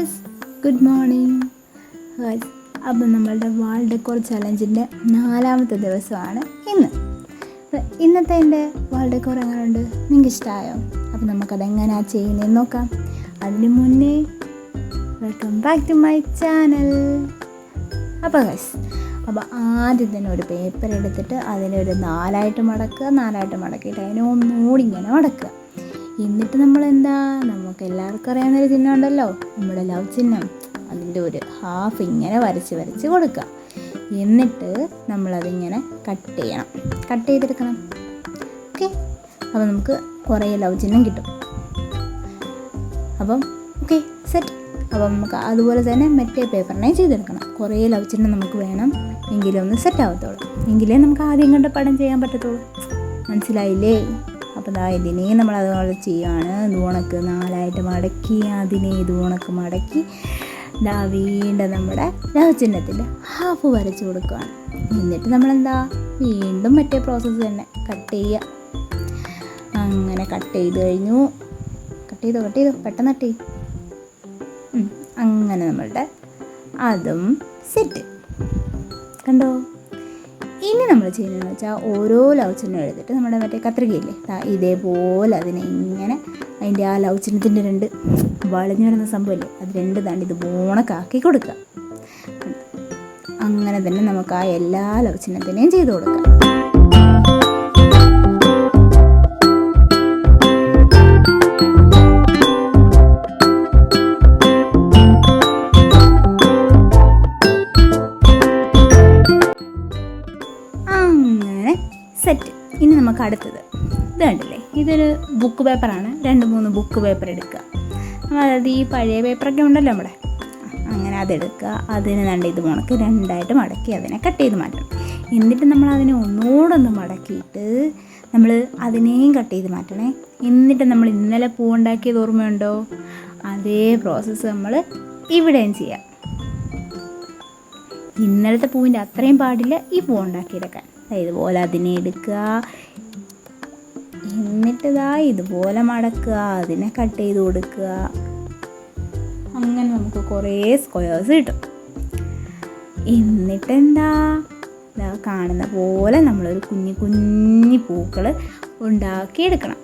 Guys good morning guys അപ്പം നമ്മളുടെ വാൾ decor ചലഞ്ചിന്റെ നാലാമത്തെ ദിവസമാണ് ഇന്ന്. ഇന്നത്തെ എന്റെ വാൾ ഡെക്കോർ എങ്ങനെയുണ്ട്? നിങ്ങൾക്ക് ഇഷ്ടമായോ അപ്പോൾ നമുക്കതെങ്ങനെയാണ് ചെയ്യുന്നതെന്ന് നോക്കാം. അതിന് മുന്നേ welcome back to my channel അപ്പോൾ ഗൈസ് അപ്പോൾ ആദ്യം തന്നെ ഒരു പേപ്പർ എടുത്തിട്ട് അതിനൊരു നാലായിട്ട് മടക്കുക നാലായിട്ട് മടക്കിയിട്ട് അതിനെ ഒന്നുകൂടി ഇങ്ങനെ മടക്കുക. എന്നിട്ട് നമ്മൾ എന്താ നമുക്ക് എല്ലാവർക്കും അറിയാവുന്നൊരു ചിഹ്നം ഉണ്ടല്ലോ. നമ്മുടെ ലവ് ചിഹ്നം. അതിന്റെ ഒരു ഹാഫ് ഇങ്ങനെ വരച്ച് വരച്ച് കൊടുക്കുക. എന്നിട്ട് നമ്മളതിങ്ങനെ കട്ട് ചെയ്യണം. കട്ട് ചെയ്തെടുക്കണം. ഓക്കെ അപ്പോൾ നമുക്ക് കുറേ ലവ് ചിഹ്നം കിട്ടും. അപ്പം ഓക്കെ സെറ്റ് അപ്പം നമുക്ക് അതുപോലെ തന്നെ മറ്റേ പേപ്പറിനെ ചെയ്തെടുക്കണം. കുറേ ലവ് ചിഹ്നം നമുക്ക് വേണം എങ്കിലും ഒന്ന് സെറ്റ് ആവത്തുള്ളൂ. എങ്കിലേ നമുക്ക് ആദ്യം കണ്ട പടം ചെയ്യാൻ പറ്റത്തുള്ളൂ. മനസ്സിലായില്ലേ? അപ്പോൾ ദാ ഇതിനെ നമ്മൾ അതുപോലെ ചെയ്യുകയാണ് ഇതുണക്ക് നാലായിട്ട് മടക്കി അതിനെ ഇതുണക്ക് മടക്കി ദാ വീണ്ടും നമ്മുടെ ലവ് ചിഹ്നത്തിന്റെ ഹാഫ് വരച്ച് കൊടുക്കുകയാണ് എന്നിട്ട് നമ്മളെന്താ? വീണ്ടും മറ്റേ പ്രോസസ്സ് തന്നെ. കട്ട് ചെയ്യുക. അങ്ങനെ കട്ട് ചെയ്ത് കഴിഞ്ഞു. കട്ട് ചെയ്തോ കട്ട് ചെയ്തോ? പെട്ടെന്ന് കട്ട് ചെയ്യും. അങ്ങനെ നമ്മളുടെ അതും സെറ്റ് കണ്ടോ? ഇനി നമ്മൾ ചെയ്യുന്നതെന്ന് വെച്ചാൽ ഓരോ ലവ് ചിഹ്നം എഴുതിയിട്ട് നമ്മുടെ മറ്റേ കത്രികയില്ലേ? ഇതേപോലെ അതിനെ ഇങ്ങനെ അതിന്റെ ആ ലവ് ചിഹ്നത്തിന്റെ രണ്ട് വളഞ്ഞു വരുന്ന സംഭവമില്ലേ? അത് രണ്ട് താണ്ട് ഇത് ബോണക്കാക്കി കൊടുക്കുക. അങ്ങനെ തന്നെ നമുക്ക് ആ എല്ലാ ലവ് ചിഹ്നത്തിനെയും ചെയ്ത് കൊടുക്കാം. നമുക്ക് അടുത്തത്. ഇത് കണ്ടില്ലേ? ഇതൊരു ബുക്ക് പേപ്പറാണ് രണ്ട് മൂന്ന് ബുക്ക് പേപ്പർ എടുക്കുക. അതായത് ഈ പഴയ പേപ്പറൊക്കെ ഉണ്ടല്ലോ നമ്മുടെ അങ്ങനെ അതെടുക്കുക അതിന് രണ്ട് ഇത് മുണക്ക് രണ്ടായിട്ട് മടക്കി അതിനെ കട്ട് ചെയ്ത് മാറ്റണം എന്നിട്ട് നമ്മൾ അതിനെ ഒന്നുകൂടൊന്ന് മടക്കിയിട്ട് നമ്മൾ അതിനെയും കട്ട് ചെയ്ത് മാറ്റണേ. എന്നിട്ട് നമ്മൾ ഇന്നലെ പൂ ഉണ്ടാക്കിയത് ഓർമ്മയുണ്ടോ? അതേ പ്രോസസ്സ് നമ്മൾ ഇവിടെയും ചെയ്യാം. ഇന്നലത്തെ പൂവിന്റെ അത്രയും പാടില്ല ഈ പൂ ഉണ്ടാക്കിയെടുക്കാൻ. അതായത് ഇതുപോലെ അതിനെ എടുക്കുക. എന്നിട്ട് ഇതാ ഇതുപോലെ മടക്കുക അതിനെ കട്ട് ചെയ്ത് കൊടുക്കുക. അങ്ങനെ നമുക്ക് കുറേ സ്ക്വയേഴ്സ് കിട്ടും. എന്നിട്ടെന്താ? ഇതാ കാണുന്ന പോലെ നമ്മളൊരു കുഞ്ഞി കുഞ്ഞി പൂക്കൾ ഉണ്ടാക്കിയെടുക്കണം.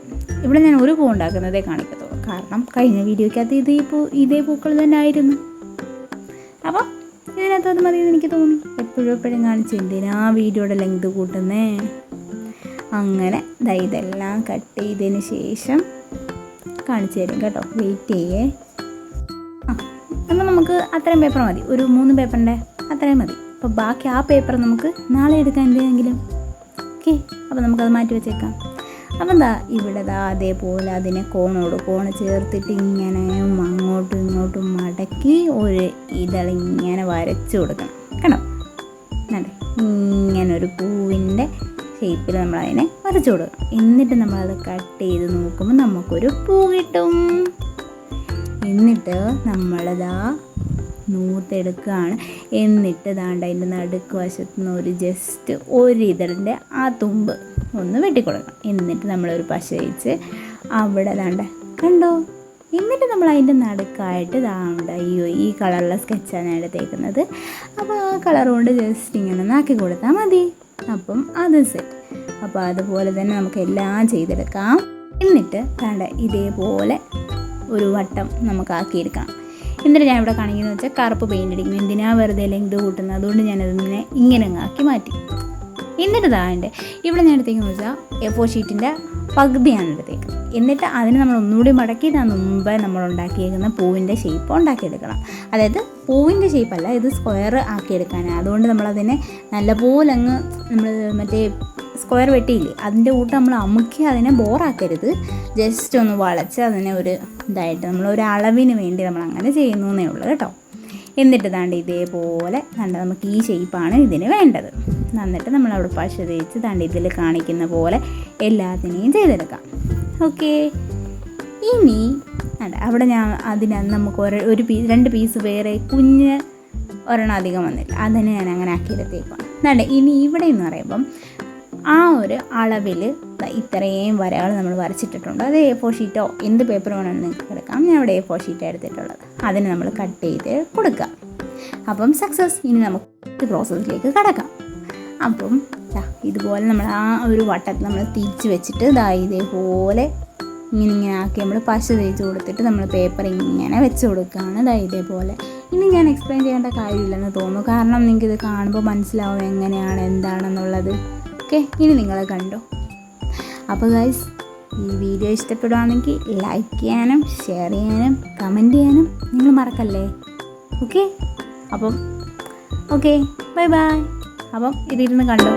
ഇവിടെ ഞാൻ ഒരു പൂ ഉണ്ടാക്കുന്നതേ കാണിക്കത്തുള്ളൂ. കാരണം കഴിഞ്ഞ വീഡിയോയ്ക്കകത്ത് ഇത് ഈ പൂ ഇതേ പൂക്കൾ തന്നെ ആയിരുന്നു അപ്പോൾ ഇതിനകത്ത് അത് മതി എനിക്ക് തോന്നി എപ്പോഴും എപ്പോഴും കാണിച്ച് എന്തിനാ വീഡിയോയുടെ ലെങ്ത് കൂട്ടുന്നേ? അങ്ങനെ ദാ ഇതെല്ലാം കട്ട് ചെയ്തതിന് ശേഷം കാണിച്ചു തരും കേട്ടോ. വെയിറ്റ് ചെയ്യേ. ആ അപ്പം നമുക്ക് അത്രയും പേപ്പർ മതി. ഒരു മൂന്ന് പേപ്പറിന്റെ അത്രയും മതി. അപ്പോൾ ബാക്കി ആ പേപ്പർ നമുക്ക് നാളെ എടുക്കാൻ എന്തെങ്കിലും? ഓക്കെ അപ്പോൾ നമുക്കത് മാറ്റി വെച്ചേക്കാം. അപ്പം എന്താ ഇവിടെ ദാ അതേപോലെ അതിനെ കോണോട് കോണ് ചേർത്തിട്ട് ഇങ്ങനെ അങ്ങോട്ടും ഇങ്ങോട്ടും മടക്കി ഒരു ഇതളിങ്ങനെ വരച്ചു കൊടുക്കണം. കണ്ടോ? ഇങ്ങനെ ഒരു പൂവിന്റെ ഷേപ്പിൽ നമ്മൾ അതിനെ വരച്ചു കൊടുക്കണം എന്നിട്ട് നമ്മളത് കട്ട് ചെയ്ത് നോക്കുമ്പോൾ നമുക്കൊരു പൂ കിട്ടും. എന്നിട്ട് നമ്മളിതാ നൂത്തെടുക്കുകയാണ് എന്നിട്ട് ദാണ്ട് അതിന്റെ നടുക്ക് വശത്തു നിന്ന് ഒരു ജസ്റ്റ് ഒരു ആ തുമ്പ് ഒന്ന് വെട്ടിക്കൊടുക്കണം. എന്നിട്ട് നമ്മളൊരു പശ വെച്ച് അവിടെ ദാണ്ട കണ്ടോ? എന്നിട്ട് നമ്മൾ അതിന്റെ നടുക്കായിട്ട് ദാണ്ട അയ്യോ ഈ കളറിലെ സ്കെച്ചാണ് എടുത്തേക്കുന്നത്. അപ്പോൾ ആ കളർ കൊണ്ട് ജസ്റ്റ് ഇങ്ങനെ നാക്കി കൊടുത്താൽ മതി. അപ്പം അത് സെറ്റ് അപ്പോൾ അതുപോലെ തന്നെ നമുക്ക് എല്ലാം ചെയ്തെടുക്കാം. എന്നിട്ട് കണ്ട ഇതേപോലെ ഒരു വട്ടം നമുക്ക് ആക്കിയെടുക്കണം എന്നിട്ട് ഞാൻ ഇവിടെ കാണിക്കുന്നത് വെച്ചാൽ കറുപ്പ് പെയിന്റ് അടിക്കും എന്തിനാ വെറുതെ ലെങ്ത് കൂട്ടുന്നത്? അതുകൊണ്ട് ഞാനതിനെ ഇങ്ങനെ ആക്കി മാറ്റി. എന്നിട്ട് താഴെ ഇവിടെ ഞാൻ എടുത്തേക്കെന്ന് വെച്ചാൽ എ ഫോർ ഷീറ്റിന്റെ പകുതിയാണ് എടുത്തേക്ക്. എന്നിട്ട് അതിന് നമ്മൾ ഒന്നുകൂടി മടക്കിയിട്ടാണ് മുമ്പേ നമ്മൾ ഉണ്ടാക്കിയേക്കുന്ന പൂവിന്റെ ഷേപ്പ് ഉണ്ടാക്കിയെടുക്കണം. അതായത് പൂവിന്റെ ഷേപ്പല്ല ഇത് സ്ക്വയർ ആക്കിയെടുക്കാനാണ് അതുകൊണ്ട് നമ്മളതിനെ നല്ലപോലെ അങ്ങ് നമ്മൾ മറ്റേ സ്ക്വയർ വെട്ടിയില്ലേ അതിന്റെ കൂട്ട് നമ്മൾ അമുക്കി അതിനെ ബോറാക്കരുത് ജസ്റ്റ് ഒന്ന് വളച്ച് അതിനെ ഒരു ഇതായിട്ട് നമ്മൾ ഒരു അളവിന് വേണ്ടി നമ്മൾ അങ്ങനെ ചെയ്യുന്നു എന്നേ ഉള്ളൂ കേട്ടോ. എന്നിട്ട് ദാണ്ട് ഇതേപോലെ കണ്ട നമുക്ക് ഈ ഷേപ്പാണ് ഇതിന് വേണ്ടത്. എന്നിട്ട് നമ്മൾ അവിടെ പശ തേച്ച് തണ്ടി ഇതിൽ കാണിക്കുന്ന പോലെ എല്ലാത്തിനെയും ചെയ്തെടുക്കാം. ഓക്കെ. ഇനി അല്ല അവിടെ ഞാൻ അതിനകത്ത് നമുക്ക് ഒരു ഒരു പീസ് രണ്ട് പീസ് വേറെ കുഞ്ഞ് ഒരെണ്ണം അധികം വന്നില്ല. അതിനെ ഞാൻ അങ്ങനെ ആക്കിയെടുത്തേക്കാം അല്ല ഇനി ഇവിടെ എന്ന് പറയുമ്പം ആ ഒരു അളവിൽ ഇത്രയും വരകൾ നമ്മൾ വരച്ചിട്ടിട്ടുണ്ട്. അത് എ ഫോർ ഷീറ്റോ എന്ത് പേപ്പർ വേണമെന്ന് നിങ്ങൾക്ക് എടുക്കാം. ഞാൻ ഇവിടെ എ ഫോർ ഷീറ്റാണ് എടുത്തിട്ടുള്ളത്. അതിന് നമ്മൾ കട്ട് ചെയ്ത് കൊടുക്കുക അപ്പം സക്സസ് ഇനി നമുക്ക് പ്രോസസ്സിലേക്ക് കടക്കാം. അപ്പം ഇതുപോലെ നമ്മൾ ആ ഒരു വട്ടത്തിൽ നമ്മൾ തിരിച്ച് വെച്ചിട്ട് ദാ ഇതേപോലെ ഇങ്ങനെ ഇങ്ങനെ ആക്കി നമ്മൾ പശ തേച്ച് കൊടുത്തിട്ട് നമ്മൾ പേപ്പർ ഇങ്ങനെ വെച്ച് കൊടുക്കുകയാണ് ദാ ഇതേപോലെ. ഇനി ഞാൻ എക്സ്പ്ലെയിൻ ചെയ്യേണ്ട കാര്യമില്ലെന്ന് തോന്നുന്നു. കാരണം നിങ്ങൾക്ക് ഇത് കാണുമ്പോൾ മനസ്സിലാവും എങ്ങനെയാണ് എന്താണെന്നുള്ളത്. ഓക്കെ ഇനി നിങ്ങൾ കണ്ടോ. അപ്പോൾ ഗൈസ് ഈ വീഡിയോ ഇഷ്ടപ്പെടുവാണെങ്കിൽ ലൈക്ക് ചെയ്യാനും ഷെയർ ചെയ്യാനും കമന്റ് ചെയ്യാനും നിങ്ങൾ മറക്കല്ലേ? ഓക്കെ അപ്പം ഓക്കെ ബൈ ബൈ അപ്പം ഇതിരുന്ന് കണ്ടോ?